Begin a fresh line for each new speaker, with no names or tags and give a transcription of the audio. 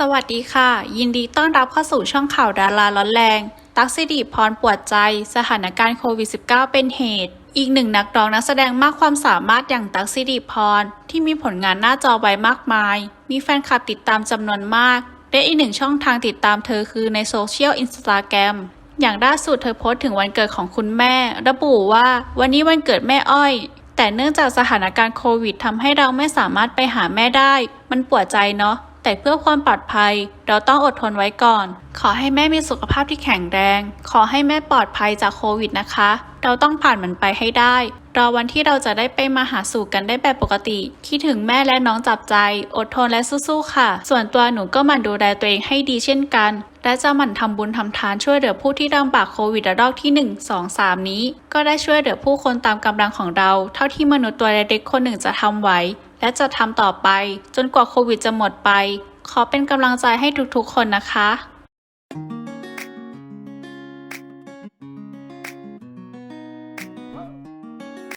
สวัสดีค่ะ ยินดีต้อนรับเข้าสู่ช่องข่าวดาราร้อนแรง ตั๊กสิริพรปวดใจ สถานการณ์โควิด -19 เป็นเหตุ อีกหนึ่งนักร้องนักแสดงมากความสามารถอย่างตั๊กสิริพรที่มีผลงานหน้าจอไว้มากมาย มีแฟนคลับติดตามจำนวนมาก และอีกหนึ่งช่องทางติดตามเธอคือในโซเชียลอินสตาแกรมอย่างล่าสุดเธอโพสต์ถึงวันเกิดของคุณแม่ ระบุว่าวันนี้วันเกิดแม่อ้อย แต่เนื่องจากสถานการณ์โควิดทำให้เราไม่สามารถไปหาแม่ได้ มันปวดใจเนาะ แต่เพื่อความปลอดภัยเราต้องอดทนไว้ก่อน ขอให้แม่มีสุขภาพที่แข็งแรง ขอให้แม่ปลอดภัยจากโควิดนะคะ เราต้องผ่านมันไปให้ได้ รอวันที่เราจะได้ไปมาหาสู่กันได้แบบปกติ คิดถึงแม่และน้องจับใจ อดทนและสู้ๆค่ะ ส่วนตัวหนูก็หมั่นดูแลตัวเองให้ดีเช่นกัน และจะหมั่นทำบุญทำทานช่วยเหลือผู้ที่ลำบากโควิดระลอกที่ 1 2 3 นี้ ก็ได้ช่วยเหลือผู้คนตามกำลังของเรา เท่าที่มนุษย์ตัวเล็กๆคนหนึ่งจะทำไหวและจะทำต่อไป จนกว่าโควิดจะหมดไป ขอเป็นกำลังใจให้ทุกๆคนนะคะ